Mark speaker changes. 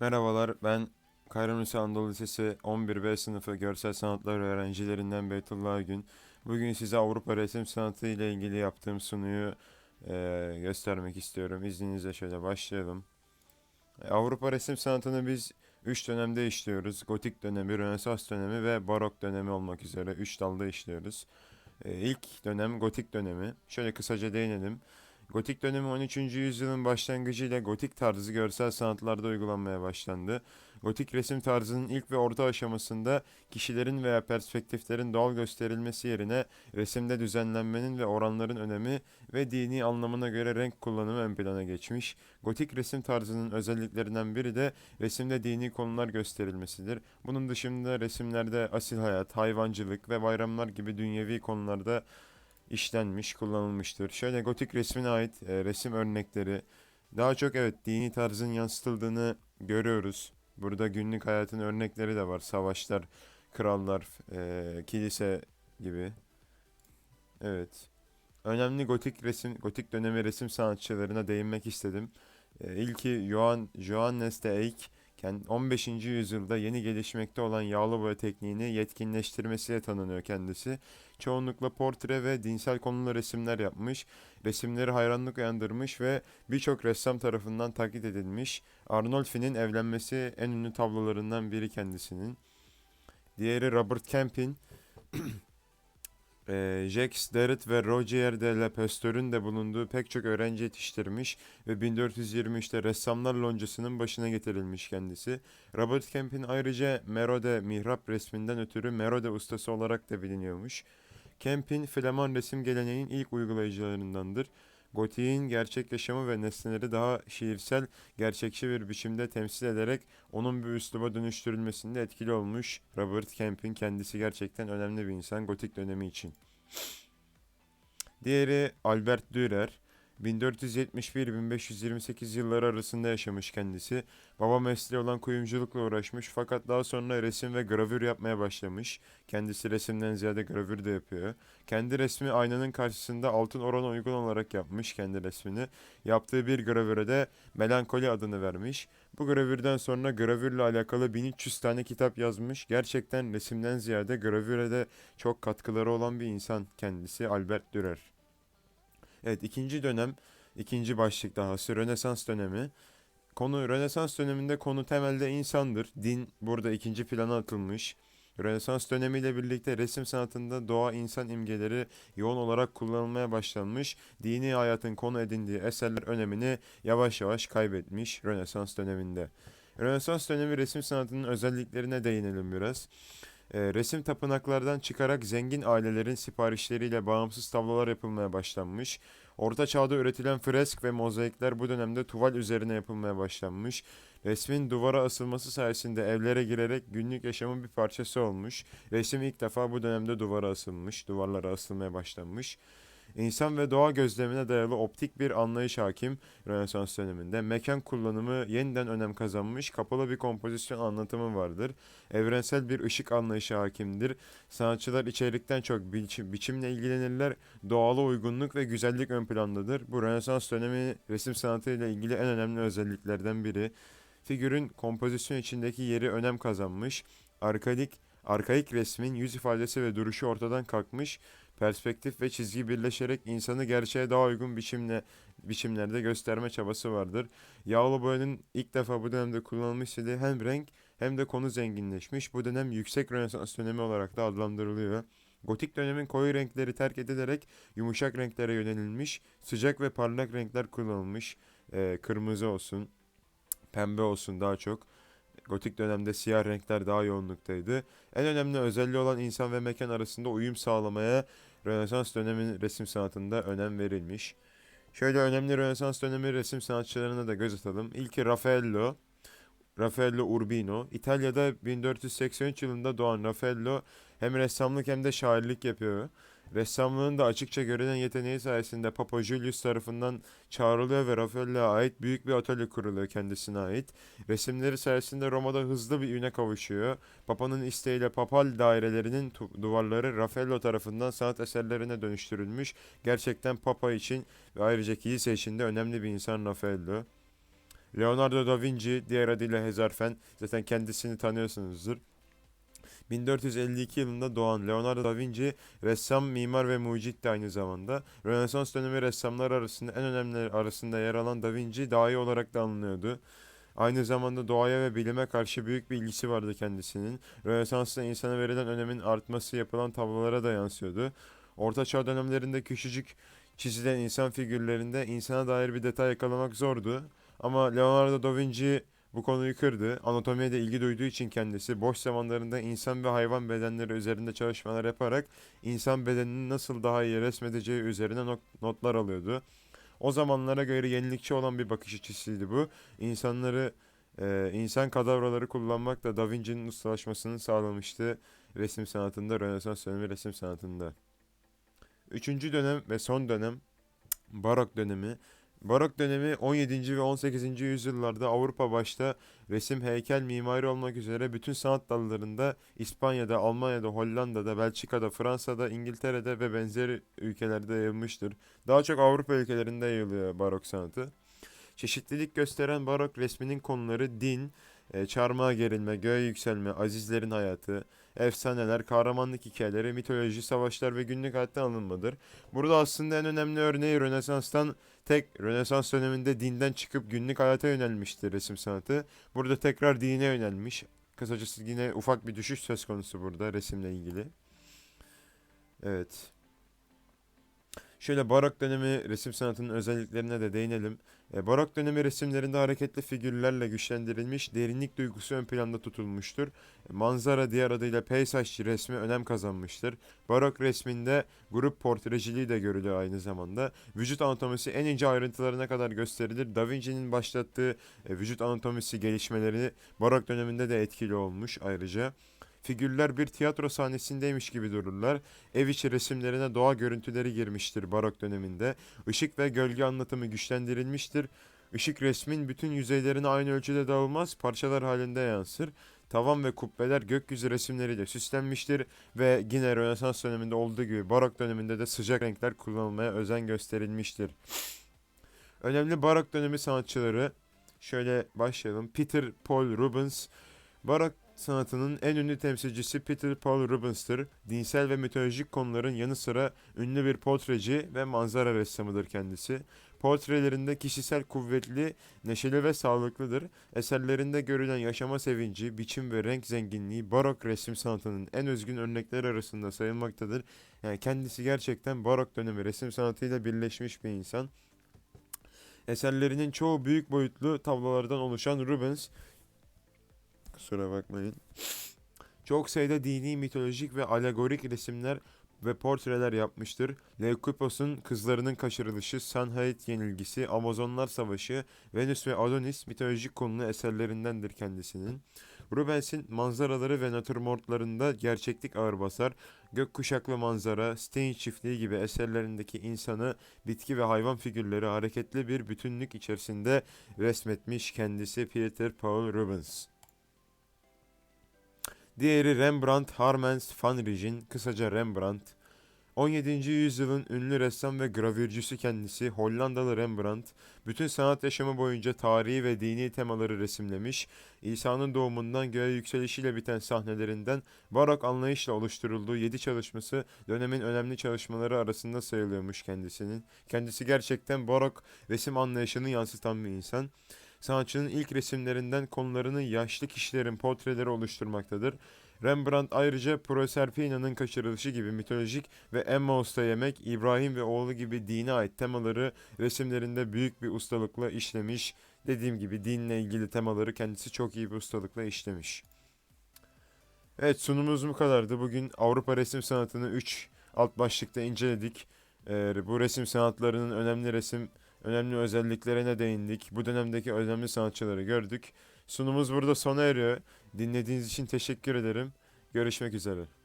Speaker 1: Merhabalar, ben Kahramanmaraş Anadolu Lisesi 11B sınıfı görsel sanatlar öğrencilerinden Beytullah Gün. Bugün size Avrupa resim sanatı ile ilgili yaptığım sunuyu eee, göstermek istiyorum. İzninizle şöyle başlayalım. E, Avrupa resim sanatını biz 3 dönemde işliyoruz. Gotik dönemi, Rönesans dönemi ve Barok dönemi olmak üzere 3 dalda işliyoruz. E, İlk dönem Gotik dönemi. Şöyle kısaca değinelim. Gotik dönemi 13. yüzyılın başlangıcıyla gotik tarzı görsel sanatlarda uygulanmaya başlandı. Gotik resim tarzının ilk ve orta aşamasında kişilerin veya perspektiflerin doğal gösterilmesi yerine resimde düzenlenmenin ve oranların önemi ve dini anlamına göre renk kullanımı ön plana geçmiş. Gotik resim tarzının özelliklerinden biri de resimde dini konular gösterilmesidir. Bunun dışında resimlerde asil hayat, hayvancılık ve bayramlar gibi dünyevi konularda işlenmiş, kullanılmıştır. Şöyle gotik resmine ait e, resim örnekleri daha çok evet dini tarzın yansıtıldığını görüyoruz. Burada günlük hayatın örnekleri de var. Savaşlar, krallar, e, kilise gibi. Evet. Önemli gotik resim, gotik dönemi resim sanatçılarına değinmek istedim. E, ilki Johann, Johannes de Eyck, kend- 15. yüzyılda yeni gelişmekte olan yağlı boya tekniğini yetkinleştirmesiyle tanınıyor kendisi. Çoğunlukla portre ve dinsel konulu resimler yapmış. Resimleri hayranlık uyandırmış ve birçok ressam tarafından taklit edilmiş. Arnolfi'nin evlenmesi en ünlü tablolarından biri kendisinin. Diğeri Robert Campin. Eee, Jacques Derrida ve Roger de la Pasteur'ün de bulunduğu pek çok öğrenci yetiştirmiş ve 1423'te Ressamlar Loncası'nın başına getirilmiş kendisi. Robert Campin ayrıca Merode mihrap resminden ötürü Merode ustası olarak da biliniyormuş. Campin, Flaman resim geleneğinin ilk uygulayıcılarındandır. Gotik'in gerçek yaşamı ve nesneleri daha şiirsel, gerçekçi bir biçimde temsil ederek onun bir üsluba dönüştürülmesinde etkili olmuş. Robert Campin kendisi gerçekten önemli bir insan Gotik dönemi için. Diğeri Albert Dürer. 1471-1528 yılları arasında yaşamış kendisi. Baba mesleği olan kuyumculukla uğraşmış fakat daha sonra resim ve gravür yapmaya başlamış. Kendisi resimden ziyade gravür de yapıyor. Kendi resmi aynanın karşısında altın orana uygun olarak yapmış kendi resmini. Yaptığı bir gravüre de Melankoli adını vermiş. Bu gravürden sonra gravürle alakalı 1300 tane kitap yazmış. Gerçekten resimden ziyade gravüre de çok katkıları olan bir insan kendisi Albert Dürer. Evet ikinci dönem, ikinci başlık dahası Rönesans dönemi. Konu Rönesans döneminde konu temelde insandır. Din burada ikinci plana atılmış. Rönesans dönemiyle birlikte resim sanatında doğa insan imgeleri yoğun olarak kullanılmaya başlanmış. Dini hayatın konu edindiği eserler önemini yavaş yavaş kaybetmiş Rönesans döneminde. Rönesans dönemi resim sanatının özelliklerine değinelim biraz. Ee, resim tapınaklardan çıkarak zengin ailelerin siparişleriyle bağımsız tablolar yapılmaya başlanmış. Orta çağda üretilen fresk ve mozaikler bu dönemde tuval üzerine yapılmaya başlanmış. Resmin duvara asılması sayesinde evlere girerek günlük yaşamın bir parçası olmuş. Resim ilk defa bu dönemde duvara asılmış, duvarlara asılmaya başlanmış. İnsan ve doğa gözlemine dayalı optik bir anlayış hakim Rönesans döneminde. Mekan kullanımı yeniden önem kazanmış, kapalı bir kompozisyon anlatımı vardır. Evrensel bir ışık anlayışı hakimdir. Sanatçılar içerikten çok biçim, biçimle ilgilenirler. Doğala uygunluk ve güzellik ön plandadır. Bu Rönesans dönemi resim sanatıyla ilgili en önemli özelliklerden biri. Figürün kompozisyon içindeki yeri önem kazanmış. Arkaik, arkaik resmin yüz ifadesi ve duruşu ortadan kalkmış. Perspektif ve çizgi birleşerek insanı gerçeğe daha uygun biçimle biçimlerde gösterme çabası vardır. Yağlı boyanın ilk defa bu dönemde kullanılmış stili hem renk hem de konu zenginleşmiş. Bu dönem yüksek Rönesans dönemi olarak da adlandırılıyor. Gotik dönemin koyu renkleri terk edilerek yumuşak renklere yönelilmiş, sıcak ve parlak renkler kullanılmış. Ee, kırmızı olsun, pembe olsun daha çok. Gotik dönemde siyah renkler daha yoğunluktaydı. En önemli özelliği olan insan ve mekan arasında uyum sağlamaya Rönesans dönemi resim sanatında önem verilmiş. Şöyle önemli Rönesans dönemi resim sanatçılarına da göz atalım. İlki Raffaello, Raffaello Urbino. İtalya'da 1483 yılında doğan Raffaello hem ressamlık hem de şairlik yapıyor. Ressamlığın da açıkça görünen yeteneği sayesinde Papa Julius tarafından çağrılıyor ve Raffaello'ya ait büyük bir atölye kuruluyor kendisine ait. Resimleri sayesinde Roma'da hızlı bir üne kavuşuyor. Papa'nın isteğiyle papal dairelerinin duvarları Raffaello tarafından sanat eserlerine dönüştürülmüş. Gerçekten Papa için ve ayrıca kilise için de önemli bir insan Raffaello. Leonardo da Vinci, diğer adıyla Hezarfen, zaten kendisini tanıyorsunuzdur. 1452 yılında doğan Leonardo da Vinci ressam, mimar ve mucitti aynı zamanda. Rönesans dönemi ressamlar arasında en önemlileri arasında yer alan da Vinci dahi olarak da anılıyordu. Aynı zamanda doğaya ve bilime karşı büyük bir ilgisi vardı kendisinin. Rönesans'ta insana verilen önemin artması yapılan tablolara da yansıyordu. Orta Çağ dönemlerinde küçücük çizilen insan figürlerinde insana dair bir detay yakalamak zordu. Ama Leonardo da Vinci bu konuyu kırdı. Anatomiye de ilgi duyduğu için kendisi boş zamanlarında insan ve hayvan bedenleri üzerinde çalışmalar yaparak insan bedenini nasıl daha iyi resmedeceği üzerine not- notlar alıyordu. O zamanlara göre yenilikçi olan bir bakış açısıydı bu. İnsanları, e, insan kadavraları kullanmakla Da Vinci'nin ustalaşmasını sağlamıştı resim sanatında, Rönesans dönemi resim sanatında. Üçüncü dönem ve son dönem Barok dönemi. Barok dönemi 17. ve 18. yüzyıllarda Avrupa başta resim, heykel, mimari olmak üzere bütün sanat dallarında İspanya'da, Almanya'da, Hollanda'da, Belçika'da, Fransa'da, İngiltere'de ve benzeri ülkelerde yayılmıştır. Daha çok Avrupa ülkelerinde yayılıyor barok sanatı. Çeşitlilik gösteren barok resminin konuları din, e, çarmıha gerilme, göğe yükselme, azizlerin hayatı, efsaneler, kahramanlık hikayeleri, mitoloji, savaşlar ve günlük hayattan alınmadır. Burada aslında en önemli örneği Rönesans'tan tek Rönesans döneminde dinden çıkıp günlük hayata yönelmiştir resim sanatı. Burada tekrar dine yönelmiş. Kısacası yine ufak bir düşüş söz konusu burada resimle ilgili. Evet. Şöyle barok dönemi resim sanatının özelliklerine de değinelim. E, barok dönemi resimlerinde hareketli figürlerle güçlendirilmiş, derinlik duygusu ön planda tutulmuştur. E, manzara diğer adıyla peysaj resmi önem kazanmıştır. Barok resminde grup portreciliği de görülüyor aynı zamanda. Vücut anatomisi en ince ayrıntılarına kadar gösterilir. Da Vinci'nin başlattığı e, vücut anatomisi gelişmeleri barok döneminde de etkili olmuş ayrıca. Figürler bir tiyatro sahnesindeymiş gibi dururlar. Ev içi resimlerine doğa görüntüleri girmiştir barok döneminde. Işık ve gölge anlatımı güçlendirilmiştir. Işık resmin bütün yüzeylerine aynı ölçüde dağılmaz, parçalar halinde yansır. Tavan ve kubbeler gökyüzü resimleriyle süslenmiştir ve yine Rönesans döneminde olduğu gibi barok döneminde de sıcak renkler kullanılmaya özen gösterilmiştir. Önemli barok dönemi sanatçıları şöyle başlayalım. Peter Paul Rubens Barok sanatının en ünlü temsilcisi Peter Paul Rubens'tır. Dinsel ve mitolojik konuların yanı sıra ünlü bir portreci ve manzara ressamıdır kendisi. Portrelerinde kişisel kuvvetli, neşeli ve sağlıklıdır. Eserlerinde görülen yaşama sevinci, biçim ve renk zenginliği barok resim sanatının en özgün örnekleri arasında sayılmaktadır. Yani kendisi gerçekten barok dönemi resim sanatıyla birleşmiş bir insan. Eserlerinin çoğu büyük boyutlu tablolardan oluşan Rubens Kusura bakmayın. Çok sayıda dini, mitolojik ve alegorik resimler ve portreler yapmıştır. Leukipos'un kızlarının kaçırılışı, Sanhait yenilgisi, Amazonlar Savaşı, Venüs ve Adonis mitolojik konulu eserlerindendir kendisinin. Rubens'in manzaraları ve natürmortlarında gerçeklik ağır basar. Gökkuşaklı manzara, Stein çiftliği gibi eserlerindeki insanı, bitki ve hayvan figürleri hareketli bir bütünlük içerisinde resmetmiş kendisi Peter Paul Rubens. Diğeri Rembrandt Harmens van Rijn, kısaca Rembrandt. 17. yüzyılın ünlü ressam ve gravürcüsü kendisi Hollandalı Rembrandt, bütün sanat yaşamı boyunca tarihi ve dini temaları resimlemiş, İsa'nın doğumundan göğe yükselişiyle biten sahnelerinden barok anlayışla oluşturulduğu yedi çalışması dönemin önemli çalışmaları arasında sayılıyormuş kendisinin. Kendisi gerçekten barok resim anlayışını yansıtan bir insan. Sanatçının ilk resimlerinden konularını yaşlı kişilerin portreleri oluşturmaktadır. Rembrandt ayrıca Proserpina'nın kaçırılışı gibi mitolojik ve Emmaus'ta yemek, İbrahim ve oğlu gibi dine ait temaları resimlerinde büyük bir ustalıkla işlemiş. Dediğim gibi dinle ilgili temaları kendisi çok iyi bir ustalıkla işlemiş. Evet sunumumuz bu kadardı. Bugün Avrupa resim sanatını 3 alt başlıkta inceledik. Ee, bu resim sanatlarının önemli resim önemli özelliklerine değindik. Bu dönemdeki önemli sanatçıları gördük. Sunumumuz burada sona eriyor. Dinlediğiniz için teşekkür ederim. Görüşmek üzere.